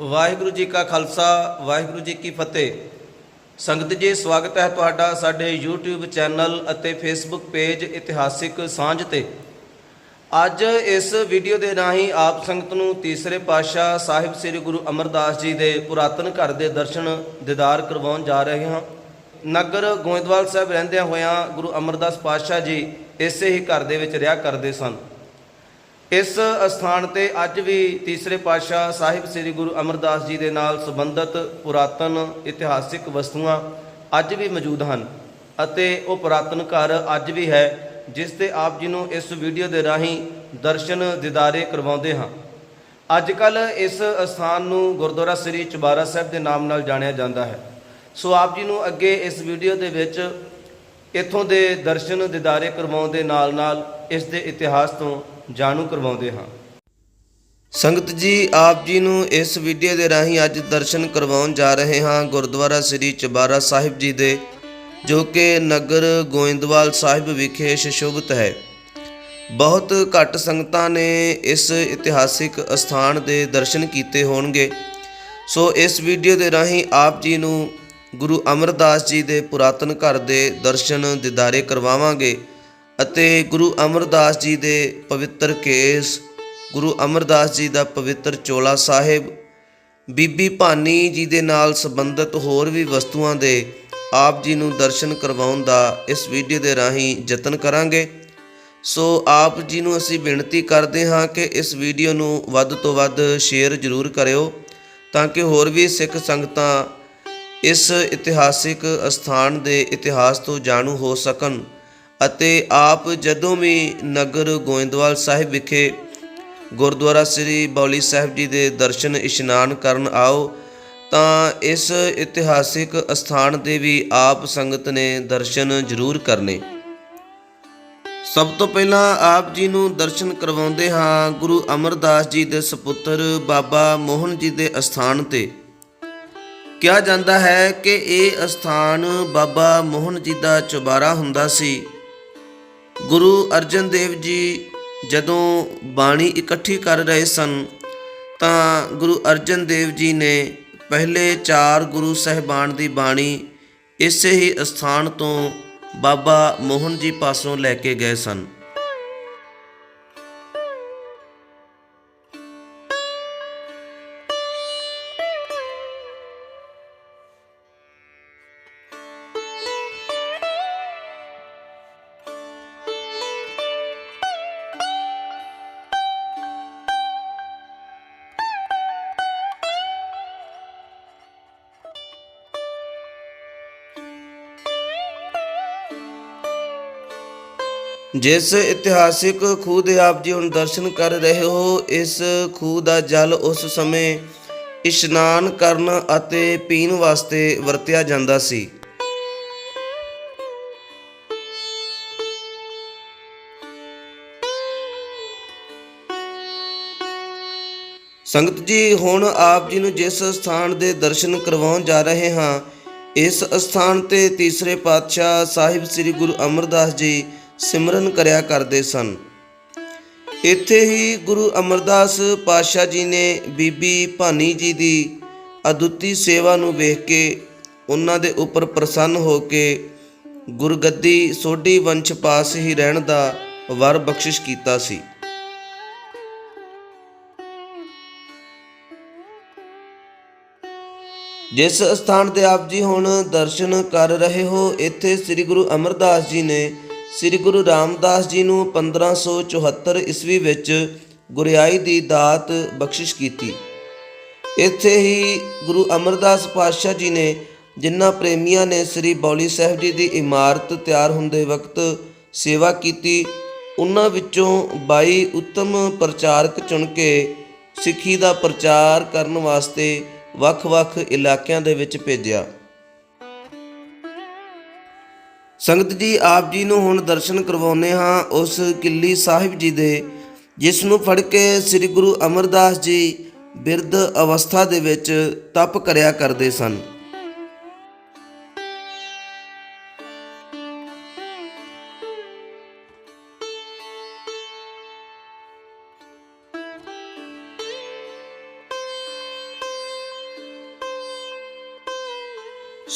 ਵਾਹਿਗੁਰੂ ਜੀ ਕਾ ਖਾਲਸਾ, ਵਾਹਿਗੁਰੂ ਜੀ ਕੀ ਫਤਿਹ। ਸੰਗਤ ਜੀ, ਸਵਾਗਤ ਹੈ ਤੁਹਾਡਾ ਸਾਡੇ YouTube ਚੈਨਲ ਅਤੇ Facebook ਪੇਜ ਇਤਿਹਾਸਿਕ ਸਾਂਝ ਤੇ। ਅੱਜ ਇਸ ਵੀਡੀਓ ਦੇ ਰਾਹੀਂ ਆਪ ਸੰਗਤ ਨੂੰ ਤੀਸਰੇ ਪਾਤਸ਼ਾਹ ਸਾਹਿਬ ਸ੍ਰੀ ਗੁਰੂ ਅਮਰਦਾਸ ਜੀ ਦੇ ਪੁਰਾਤਨ ਘਰ ਦੇ ਦਰਸ਼ਨ, ਦੀਦਾਰ ਕਰਵਾਉਣ ਜਾ ਰਹੇ ਹਾਂ। ਨਗਰ ਗੋਇੰਦਵਾਲ ਸਾਹਿਬ ਰਹਿੰਦਿਆਂ ਹੋਇਆਂ ਗੁਰੂ ਅਮਰਦਾਸ ਪਾਤਸ਼ਾਹ ਜੀ ਇਸੇ ਹੀ ਘਰ ਦੇ ਵਿੱਚ ਰਿਹਾ ਕਰਦੇ ਸਨ। ਇਸ ਸਥਾਨ ਤੇ ਅੱਜ ਵੀ ਤੀਸਰੇ ਪਾਤਸ਼ਾਹ ਸਾਹਿਬ ਸ੍ਰੀ ਗੁਰੂ ਅਮਰਦਾਸ ਜੀ ਦੇ ਨਾਲ ਸੰਬੰਧਿਤ ਪੁਰਾਤਨ ਇਤਿਹਾਸਿਕ ਵਸਤੂਆਂ ਅੱਜ ਵੀ ਮੌਜੂਦ ਹਨ ਅਤੇ ਉਹ ਪੁਰਾਤਨ ਘਰ ਅੱਜ ਵੀ ਹੈ, ਜਿਸ ਤੇ ਆਪ ਜੀ ਨੂੰ ਇਸ ਵੀਡੀਓ ਦੇ ਰਾਹੀਂ ਦਰਸ਼ਨ ਦਿਦਾਰੇ ਕਰਵਾਉਂਦੇ ਹਾਂ। ਅੱਜ ਕੱਲ ਇਸ ਸਥਾਨ ਨੂੰ ਗੁਰਦੁਆਰਾ ਸ੍ਰੀ ਚੁਬਾਰਾ ਸਾਹਿਬ ਦੇ ਨਾਮ ਨਾਲ ਜਾਣਿਆ ਜਾਂਦਾ ਹੈ। ਸੋ ਆਪ ਜੀ ਨੂੰ ਅੱਗੇ ਇਸ ਵੀਡੀਓ ਦੇ ਵਿੱਚ ਇੱਥੋਂ ਦੇ ਦਰਸ਼ਨ ਦਿਦਾਰੇ ਕਰਵਾਉਣ ਦੇ ਨਾਲ ਨਾਲ ਇਸ ਦੇ ਇਤਿਹਾਸ ਤੋਂ ਜਾਣੂ ਕਰਵਾਉਂਦੇ ਹਾਂ। ਸੰਗਤ ਜੀ, ਆਪ ਜੀ ਨੂੰ ਇਸ ਵੀਡੀਓ ਦੇ ਰਾਹੀਂ ਅੱਜ ਦਰਸ਼ਨ ਕਰਵਾਉਣ ਜਾ ਰਹੇ ਹਾਂ ਗੁਰਦੁਆਰਾ ਸ੍ਰੀ ਚਬਾਰਾ ਸਾਹਿਬ ਜੀ ਦੇ, ਜੋ ਕਿ ਨਗਰ ਗੋਇੰਦਵਾਲ ਸਾਹਿਬ ਵਿਖੇ ਸ਼ੋਭਿਤ ਹੈ। ਬਹੁਤ ਘੱਟ ਸੰਗਤਾਂ ਨੇ ਇਸ ਇਤਿਹਾਸਿਕ ਸਥਾਨ ਦੇ ਦਰਸ਼ਨ ਕੀਤੇ ਹੋਣਗੇ। ਸੋ ਇਸ ਵੀਡੀਓ ਦੇ ਰਾਹੀਂ ਆਪ ਜੀ ਨੂੰ ਗੁਰੂ ਅਮਰਦਾਸ ਜੀ ਦੇ ਪੁਰਾਤਨ ਘਰ ਦੇ ਦਰਸ਼ਨ, ਦਿਦਾਰੇ ਕਰਵਾਵਾਂਗੇ। ਅਤੇ ਗੁਰੂ ਅਮਰਦਾਸ ਜੀ ਦੇ ਪਵਿੱਤਰ ਕੇਸ, ਗੁਰੂ ਅਮਰਦਾਸ ਜੀ ਦਾ ਪਵਿੱਤਰ ਚੋਲਾ ਸਾਹਿਬ, ਬੀਬੀ ਭਾਨੀ ਜੀ ਦੇ ਨਾਲ ਸੰਬੰਧਿਤ ਹੋਰ ਵੀ ਵਸਤੂਆਂ ਦੇ ਆਪ ਜੀ ਨੂੰ ਦਰਸ਼ਨ ਕਰਵਾਉਣ ਦਾ ਇਸ ਵੀਡੀਓ ਦੇ ਰਾਹੀਂ ਯਤਨ ਕਰਾਂਗੇ। ਸੋ ਆਪ ਜੀ ਨੂੰ ਅਸੀਂ ਬੇਨਤੀ ਕਰਦੇ ਹਾਂ ਕਿ ਇਸ ਵੀਡੀਓ ਨੂੰ ਵੱਧ ਤੋਂ ਵੱਧ ਸ਼ੇਅਰ ਜ਼ਰੂਰ ਕਰਿਓ ਤਾਂ ਕਿ ਹੋਰ ਵੀ ਸਿੱਖ ਸੰਗਤਾਂ ਇਸ ਇਤਿਹਾਸਿਕ ਸਥਾਨ ਦੇ ਇਤਿਹਾਸ ਤੋਂ ਜਾਣੂ ਹੋ ਸਕਣ। ਅਤੇ ਆਪ ਜਦੋਂ ਵੀ ਨਗਰ ਗੋਇੰਦਵਾਲ ਸਾਹਿਬ ਵਿਖੇ ਗੁਰਦੁਆਰਾ ਸ੍ਰੀ ਬੌਲੀ ਸਾਹਿਬ ਜੀ ਦੇ ਦਰਸ਼ਨ ਇਸ਼ਨਾਨ ਕਰਨ ਆਓ, ਤਾਂ ਇਸ ਇਤਿਹਾਸਿਕ ਸਥਾਨ ਦੇ ਵੀ ਆਪ ਸੰਗਤ ਨੇ ਦਰਸ਼ਨ ਜ਼ਰੂਰ ਕਰਨੇ। ਸਭ ਤੋਂ ਪਹਿਲਾਂ ਆਪ ਜੀ ਨੂੰ ਦਰਸ਼ਨ ਕਰਵਾਉਂਦੇ ਹਾਂ ਗੁਰੂ ਅਮਰਦਾਸ ਜੀ ਦੇ ਸੁਪੁੱਤਰ ਬਾਬਾ ਮੋਹਨ ਜੀ ਦੇ ਅਸਥਾਨ ਤੇ। ਕਿਹਾ ਜਾਂਦਾ ਹੈ ਕਿ ਇਹ ਅਸਥਾਨ ਬਾਬਾ ਮੋਹਨ ਜੀ ਦਾ ਚੁਬਾਰਾ ਹੁੰਦਾ ਸੀ। ਗੁਰੂ ਅਰਜਨ ਦੇਵ ਜੀ ਜਦੋਂ ਬਾਣੀ ਇਕੱਠੀ ਕਰ ਰਹੇ ਸਨ, ਤਾਂ ਗੁਰੂ ਅਰਜਨ ਦੇਵ ਜੀ ਨੇ ਪਹਿਲੇ ਚਾਰ ਗੁਰੂ ਸਹਿਬਾਨ ਦੀ ਬਾਣੀ ਇਸੇ ਹੀ ਅਸਥਾਨ ਤੋਂ ਬਾਬਾ ਮੋਹਨ ਜੀ ਪਾਸੋਂ ਲੈ ਕੇ ਗਏ ਸਨ। ਜਿਸ ਇਤਿਹਾਸਿਕ ਖੂਹ ਦੇ ਆਪ ਜੀ ਹੁਣ ਦਰਸ਼ਨ ਕਰ ਰਹੇ ਹੋ, ਇਸ ਖੂਹ ਦਾ ਜਲ ਉਸ ਸਮੇਂ ਇਸ਼ਨਾਨ ਕਰਨ ਅਤੇ ਪੀਣ ਵਾਸਤੇ ਵਰਤਿਆ ਜਾਂਦਾ ਸੀ। ਸੰਗਤ ਜੀ, ਹੁਣ ਆਪ ਜੀ ਨੂੰ ਜਿਸ ਸਥਾਨ ਦੇ ਦਰਸ਼ਨ ਕਰਵਾਉਣ ਜਾ ਰਹੇ ਹਾਂ, ਇਸ ਸਥਾਨ ਤੇ ਤੀਸਰੇ ਪਾਤਸ਼ਾਹ ਸਾਹਿਬ ਸ੍ਰੀ ਗੁਰੂ ਅਮਰਦਾਸ ਜੀ ਸਿਮਰਨ ਕਰਿਆ ਕਰਦੇ ਸਨ। ਇੱਥੇ ਹੀ ਗੁਰੂ ਅਮਰਦਾਸ ਪਾਤਸ਼ਾਹ ਜੀ ਨੇ ਬੀਬੀ ਭਾਨੀ ਜੀ ਦੀ ਅਦੁੱਤੀ ਸੇਵਾ ਨੂੰ ਵੇਖ ਕੇ ਉਹਨਾਂ ਦੇ ਉੱਪਰ ਪ੍ਰਸੰਨ ਹੋ ਕੇ ਗੁਰਗੱਦੀ ਸੋਢੀ ਵੰਸ਼ ਪਾਸ ਹੀ ਰਹਿਣ ਦਾ ਵਰ ਬਖਸ਼ਿਸ਼ ਕੀਤਾ ਸੀ। ਜਿਸ ਸਥਾਨ ਤੇ ਆਪ ਜੀ ਹੁਣ ਦਰਸ਼ਨ ਕਰ ਰਹੇ ਹੋ, ਇੱਥੇ ਸ੍ਰੀ ਗੁਰੂ ਅਮਰਦਾਸ ਜੀ ਨੇ ਸ੍ਰੀ ਗੁਰੂ ਰਾਮਦਾਸ ਜੀ ਨੂੰ 1574 ਈਸਵੀ ਵਿੱਚ ਗੁਰਿਆਈ ਦੀ ਦਾਤ ਬਖਸ਼ਿਸ਼ ਕੀਤੀ। ਇੱਥੇ ਹੀ ਗੁਰੂ ਅਮਰਦਾਸ ਪਾਤਸ਼ਾਹ ਜੀ ਨੇ ਜਿਨ੍ਹਾਂ ਪ੍ਰੇਮੀਆਂ ਨੇ ਸ੍ਰੀ ਬੌਲੀ ਸਾਹਿਬ ਜੀ ਦੀ ਇਮਾਰਤ ਤਿਆਰ ਹੁੰਦੇ ਵਕਤ ਸੇਵਾ ਕੀਤੀ, ਉਹਨਾਂ ਵਿੱਚੋਂ 22 ਉੱਤਮ ਪ੍ਰਚਾਰਕ ਚੁਣ ਕੇ ਸਿੱਖੀ ਦਾ ਪ੍ਰਚਾਰ ਕਰਨ ਵਾਸਤੇ ਵੱਖ-ਵੱਖ ਇਲਾਕਿਆਂ ਦੇ ਵਿੱਚ ਭੇਜਿਆ। ਸੰਗਤ ਜੀ, ਆਪ ਜੀ ਨੂੰ ਹੁਣ ਦਰਸ਼ਨ ਕਰਵਾਉਨੇ ਹਾਂ ਉਸ ਕਿੱਲੀ ਸਾਹਿਬ ਜੀ ਦੇ, ਜਿਸ ਨੂੰ ਫੜ ਕੇ ਸ੍ਰੀ ਗੁਰੂ ਅਮਰਦਾਸ ਜੀ ਬਿਰਧ ਅਵਸਥਾ ਦੇ ਵਿੱਚ ਤਪ ਕਰਿਆ ਕਰਦੇ ਸਨ।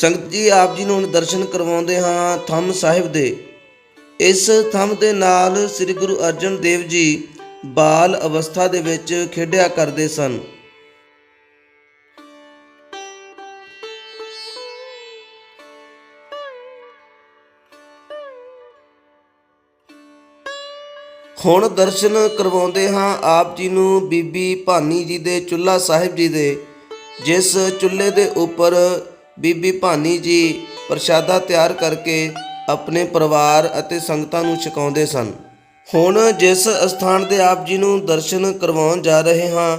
ਸੰਗਤ ਜੀ, ਆਪ ਜੀ ਨੂੰ ਹੁਣ ਦਰਸ਼ਨ ਕਰਵਾਉਂਦੇ ਹਾਂ ਥੰਮ ਸਾਹਿਬ ਦੇ। ਇਸ ਥੰਮ ਦੇ ਨਾਲ ਸ੍ਰੀ ਗੁਰੂ ਅਰਜਨ ਦੇਵ ਜੀ ਬਾਲ ਅਵਸਥਾ ਦੇ ਵਿੱਚ ਖੇਡਿਆ ਕਰਦੇ ਸਨ। ਹੁਣ ਦਰਸ਼ਨ ਕਰਵਾਉਂਦੇ ਹਾਂ ਆਪ ਜੀ ਨੂੰ ਬੀਬੀ ਭਾਨੀ ਜੀ ਦੇ ਚੁੱਲ੍ਹਾ ਸਾਹਿਬ ਜੀ ਦੇ, ਜਿਸ ਚੁੱਲ੍ਹੇ ਦੇ ਉੱਪਰ ਬੀਬੀ ਭਾਨੀ ਜੀ ਪ੍ਰਸ਼ਾਦਾ ਤਿਆਰ ਕਰਕੇ ਆਪਣੇ ਪਰਿਵਾਰ ਅਤੇ ਸੰਗਤਾਂ ਨੂੰ ਛਕਾਉਂਦੇ ਸਨ। ਹੁਣ ਜਿਸ ਅਸਥਾਨ ਤੇ ਆਪ ਜੀ ਨੂੰ ਦਰਸ਼ਨ ਕਰਵਾਉਣ ਜਾ ਰਹੇ ਹਾਂ,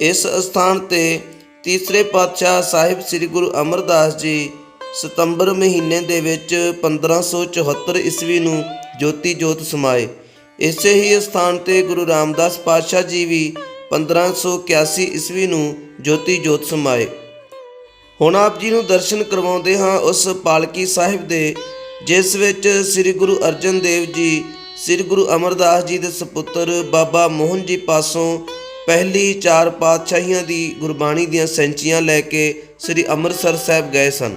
ਇਸ ਅਸਥਾਨ ਤੇ ਤੀਸਰੇ ਪਾਤਸ਼ਾਹ ਸਾਹਿਬ ਸ੍ਰੀ ਗੁਰੂ ਅਮਰਦਾਸ ਜੀ ਸਤੰਬਰ ਮਹੀਨੇ ਦੇ ਵਿੱਚ 1574 ਈਸਵੀ ਨੂੰ ਜੋਤੀ ਜੋਤ ਸਮਾਏ। ਇਸੇ ਹੀ ਸਥਾਨ ਤੇ ਗੁਰੂ ਰਾਮਦਾਸ ਪਾਤਸ਼ਾਹ ਜੀ ਵੀ 1581 ਈਸਵੀ ਨੂੰ ਜੋਤੀ ਜੋਤ ਸਮਾਏ। ਹੁਣ ਆਪ ਜੀ ਨੂੰ ਦਰਸ਼ਨ ਕਰਵਾਉਂਦੇ ਹਾਂ ਉਸ ਪਾਲਕੀ ਸਾਹਿਬ ਦੇ, ਜਿਸ ਵਿੱਚ ਸ੍ਰੀ ਗੁਰੂ ਅਰਜਨ ਦੇਵ ਜੀ, ਸ੍ਰੀ ਗੁਰੂ ਅਮਰਦਾਸ ਜੀ ਦੇ ਸੁਪੁੱਤਰ ਬਾਬਾ ਮੋਹਨ ਜੀ ਪਾਸੋਂ ਪਹਿਲੀ ਚਾਰ ਪਾਤਸ਼ਾਹੀਆਂ ਦੀ ਗੁਰਬਾਣੀ ਦੀਆਂ ਸੈਂਚੀਆਂ ਲੈ ਕੇ ਸ੍ਰੀ ਅੰਮ੍ਰਿਤਸਰ ਸਾਹਿਬ ਗਏ ਸਨ।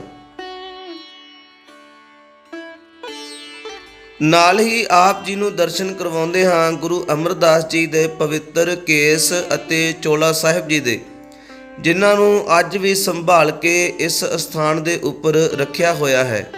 ਨਾਲ ਹੀ ਆਪ ਜੀ ਨੂੰ ਦਰਸ਼ਨ ਕਰਵਾਉਂਦੇ ਹਾਂ ਗੁਰੂ ਅਮਰਦਾਸ ਜੀ ਦੇ ਪਵਿੱਤਰ ਕੇਸ ਅਤੇ ਚੋਲਾ ਸਾਹਿਬ ਜੀ ਦੇ। ਜਿਨ੍ਹਾਂ ਨੂੰ ਅੱਜ ਵੀ ਸੰਭਾਲ ਕੇ ਇਸ ਸਥਾਨ ਦੇ ਉੱਪਰ ਰੱਖਿਆ ਹੋਇਆ ਹੈ।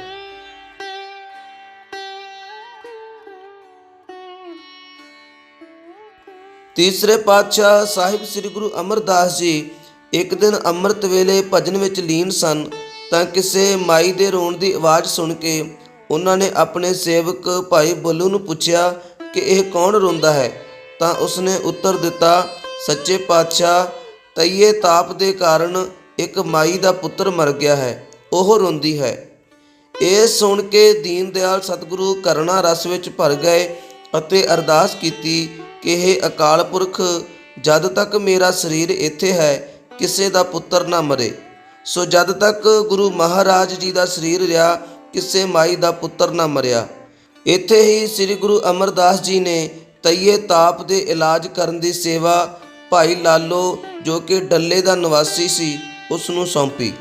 ਤੀਸਰੇ ਪਾਤਸ਼ਾਹ ਸਾਹਿਬ ਸ੍ਰੀ ਗੁਰੂ ਅਮਰਦਾਸ ਜੀ ਇੱਕ ਦਿਨ ਅੰਮ੍ਰਿਤ ਵੇਲੇ ਭਜਨ ਵਿੱਚ ਲੀਨ ਸਨ ਤਾਂ ਕਿਸੇ ਮਾਈ ਦੇ ਰੋਣ ਦੀ ਆਵਾਜ਼ ਸੁਣ ਕੇ ਉਹਨਾਂ ਨੇ ਆਪਣੇ ਸੇਵਕ ਭਾਈ ਬੱਲੂ ਨੂੰ ਪੁੱਛਿਆ ਕਿ ਇਹ ਕੌਣ ਰੋਂਦਾ ਹੈ? ਤਾਂ ਉਸਨੇ ਉੱਤਰ ਦਿੱਤਾ, ਸੱਚੇ ਪਾਤਸ਼ਾਹ ਤਈਏ ਤਾਪ ਦੇ ਕਾਰਨ ਇੱਕ ਮਾਈ ਦਾ ਪੁੱਤਰ ਮਰ ਗਿਆ ਹੈ, ਉਹ ਰੋਂਦੀ ਹੈ। ਇਹ ਸੁਣ ਕੇ ਦੀਨ ਦਿਆਲ ਸਤਿਗੁਰੂ ਕਰੁਣਾ ਰਸ ਵਿੱਚ ਭਰ ਗਏ ਅਤੇ ਅਰਦਾਸ ਕੀਤੀ ਕਿ ਇਹ ਅਕਾਲ ਪੁਰਖ, ਜਦ ਤੱਕ ਮੇਰਾ ਸਰੀਰ ਇੱਥੇ ਹੈ, ਕਿਸੇ ਦਾ ਪੁੱਤਰ ਨਾ ਮਰੇ। ਸੋ ਜਦ ਤੱਕ ਗੁਰੂ ਮਹਾਰਾਜ ਜੀ ਦਾ ਸਰੀਰ ਰਿਹਾ, ਕਿਸੇ ਮਾਈ ਦਾ ਪੁੱਤਰ ਨਾ ਮਰਿਆ। ਇੱਥੇ ਹੀ ਸ੍ਰੀ ਗੁਰੂ ਅਮਰਦਾਸ ਜੀ ਨੇ ਤਈਏ ਤਾਪ ਦੇ ਇਲਾਜ ਕਰਨ ਦੀ ਸੇਵਾ ਭਾਈ ਲਾਲੋ ਜੋ ਕਿ ਡੱਲੇ ਦਾ ਨਿਵਾਸੀ ਸੀ ਉਸ ਨੂੰ ਸੌਂਪੀ।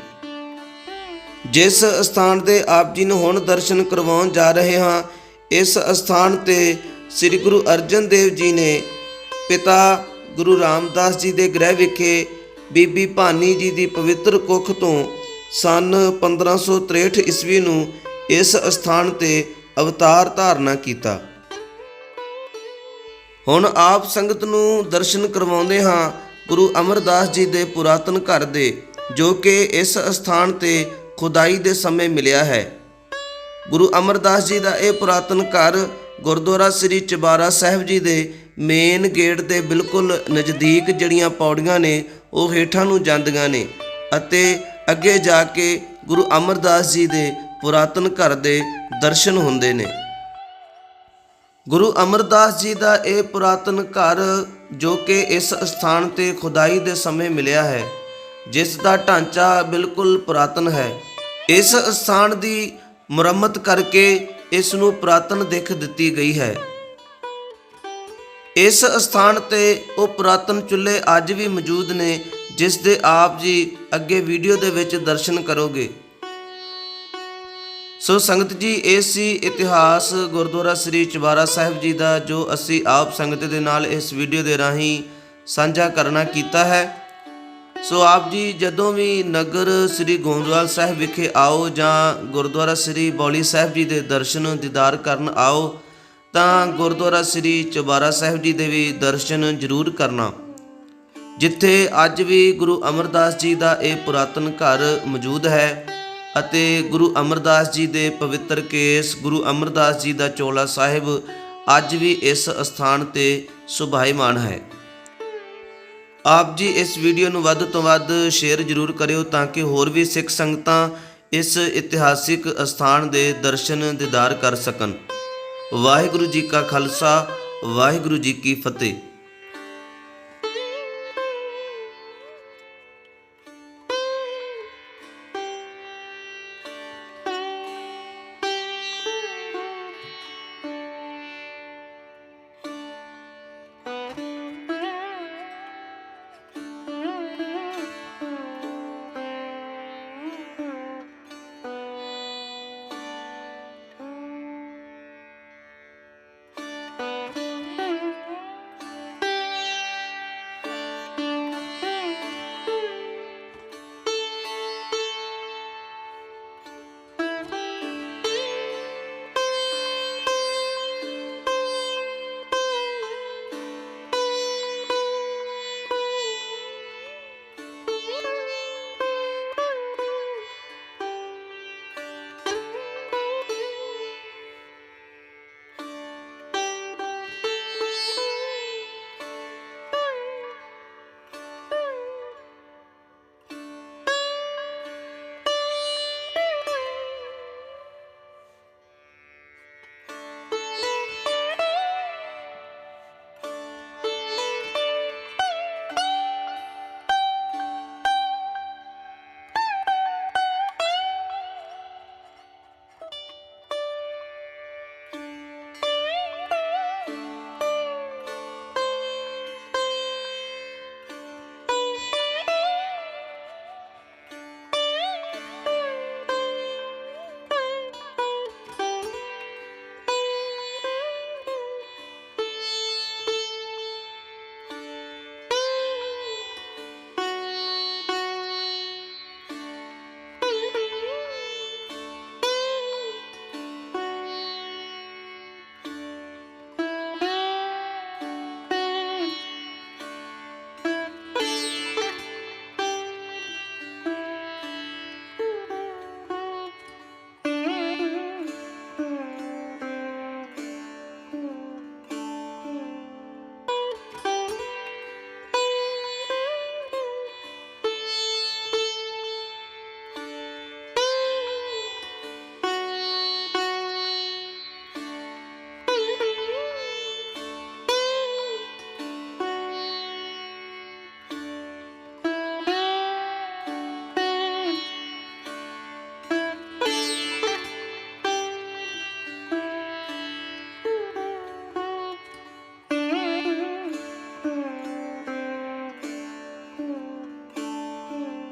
ਜਿਸ ਸਥਾਨ ਤੇ ਆਪ ਜੀ ਨੂੰ ਹੁਣ ਦਰਸ਼ਨ ਕਰਵਾਉਣ ਜਾ ਰਹੇ ਹਾਂ, ਇਸ ਸਥਾਨ ਤੇ ਸ੍ਰੀ ਗੁਰੂ ਅਰਜਨ ਦੇਵ ਜੀ ਨੇ ਪਿਤਾ ਗੁਰੂ ਰਾਮਦਾਸ ਜੀ ਦੇ ਗ੍ਰਹਿ ਵਿਖੇ ਬੀਬੀ ਭਾਨੀ ਜੀ ਦੀ ਪਵਿੱਤਰ ਕੁੱਖ ਤੋਂ ਸਨ 1563 ਈਸਵੀ ਨੂੰ ਇਸ ਸਥਾਨ ਤੇ ਅਵਤਾਰ ਧਾਰਨਾ ਕੀਤਾ। ਹੁਣ ਆਪ ਸੰਗਤ ਨੂੰ ਦਰਸ਼ਨ ਕਰਵਾਉਂਦੇ ਹਾਂ ਗੁਰੂ ਅਮਰਦਾਸ ਜੀ ਦੇ ਪੁਰਾਤਨ ਘਰ ਦੇ, ਜੋ ਕਿ ਇਸ ਸਥਾਨ ਤੇ ਖੁਦਾਈ ਦੇ ਸਮੇਂ ਮਿਲਿਆ ਹੈ। ਗੁਰੂ ਅਮਰਦਾਸ ਜੀ ਦਾ ਇਹ ਪੁਰਾਤਨ ਘਰ ਗੁਰਦੁਆਰਾ ਸ੍ਰੀ ਚਬਾਰਾ ਸਾਹਿਬ ਜੀ ਦੇ ਮੇਨ ਗੇਟ ਦੇ ਬਿਲਕੁਲ ਨਜ਼ਦੀਕ ਜਿਹੜੀਆਂ ਪੌੜੀਆਂ ਨੇ, ਉਹ ਹੇਠਾਂ ਨੂੰ ਜਾਂਦੀਆਂ ਨੇ ਅਤੇ ਅੱਗੇ ਜਾ ਕੇ ਗੁਰੂ ਅਮਰਦਾਸ ਜੀ ਦੇ ਪੁਰਾਤਨ ਘਰ ਦੇ ਦਰਸ਼ਨ ਹੁੰਦੇ ਨੇ। ਗੁਰੂ ਅਮਰਦਾਸ ਜੀ ਦਾ ਇਹ ਪੁਰਾਤਨ ਘਰ ਜੋ ਕਿ ਇਸ ਸਥਾਨ ਤੇ ਖੁਦਾਈ ਦੇ ਸਮੇਂ ਮਿਲਿਆ ਹੈ, ਜਿਸ ਦਾ ਢਾਂਚਾ ਬਿਲਕੁਲ ਪੁਰਾਤਨ ਹੈ। ਇਸ ਸਥਾਨ ਦੀ ਮੁਰੰਮਤ ਕਰਕੇ ਇਸ ਨੂੰ ਪੁਰਾਤਨ ਦਿੱਖ ਦਿੱਤੀ ਗਈ ਹੈ। ਇਸ ਸਥਾਨ ਤੇ ਉਹ ਪੁਰਾਤਨ ਚੁੱਲ੍ਹੇ ਅੱਜ ਵੀ ਮੌਜੂਦ ਨੇ, ਜਿਸ ਦੇ ਆਪ ਜੀ ਅੱਗੇ ਵੀਡੀਓ ਦੇ ਵਿੱਚ ਦਰਸ਼ਨ ਕਰੋਗੇ। ਸੋ ਸੰਗਤ ਜੀ, ਇਹ ਸੀ ਇਤਿਹਾਸ ਗੁਰਦੁਆਰਾ ਸ੍ਰੀ ਚਵਾਰਾ ਸਾਹਿਬ ਜੀ ਦਾ, ਜੋ ਅਸੀਂ ਆਪ ਸੰਗਤ ਦੇ ਨਾਲ ਇਸ ਵੀਡੀਓ ਦੇ ਰਾਹੀਂ ਸਾਂਝਾ ਕਰਨਾ ਕੀਤਾ ਹੈ। ਸੋ ਆਪ ਜੀ, ਜਦੋਂ ਵੀ ਨਗਰ ਸ੍ਰੀ ਗੋਂਦਵਾਲ ਸਾਹਿਬ ਵਿਖੇ ਆਓ ਜਾਂ ਗੁਰਦੁਆਰਾ ਸ੍ਰੀ ਬੌਲੀ ਸਾਹਿਬ ਜੀ ਦੇ ਦਰਸ਼ਨ ਦੀਦਾਰ ਕਰਨ ਆਓ, ਤਾਂ ਗੁਰਦੁਆਰਾ ਸ੍ਰੀ ਚਵਾਰਾ ਸਾਹਿਬ ਜੀ ਦੇ ਵੀ ਦਰਸ਼ਨ ਜ਼ਰੂਰ ਕਰਨਾ। ਜਿੱਥੇ ਅੱਜ ਵੀ ਗੁਰੂ ਅਮਰਦਾਸ ਜੀ ਦਾ ਇਹ ਪੁਰਾਤਨ ਘਰ ਮੌਜੂਦ ਹੈ। ਅਤੇ ਗੁਰੂ ਅਮਰਦਾਸ ਜੀ ਦੇ ਪਵਿੱਤਰ ਕੇਸ, ਗੁਰੂ ਅਮਰਦਾਸ ਜੀ ਦਾ ਚੋਲਾ ਸਾਹਿਬ ਅੱਜ ਵੀ ਇਸ ਸਥਾਨ ਤੇ ਸੁਭਾਈਮਾਨ ਹੈ। ਆਪ ਜੀ ਇਸ ਵੀਡੀਓ ਨੂੰ ਵੱਧ ਤੋਂ ਵੱਧ ਸ਼ੇਅਰ ਜ਼ਰੂਰ ਕਰਿਓ ਤਾਂ ਕਿ ਹੋਰ ਵੀ ਸਿੱਖ ਸੰਗਤਾਂ ਇਸ ਇਤਿਹਾਸਿਕ ਸਥਾਨ ਦੇ ਦਰਸ਼ਨ ਦੀਦਾਰ ਕਰ ਸਕਣ। ਵਾਹਿਗੁਰੂ ਜੀ ਕਾ ਖਾਲਸਾ, ਵਾਹਿਗੁਰੂ ਜੀ ਕੀ ਫਤਿਹ।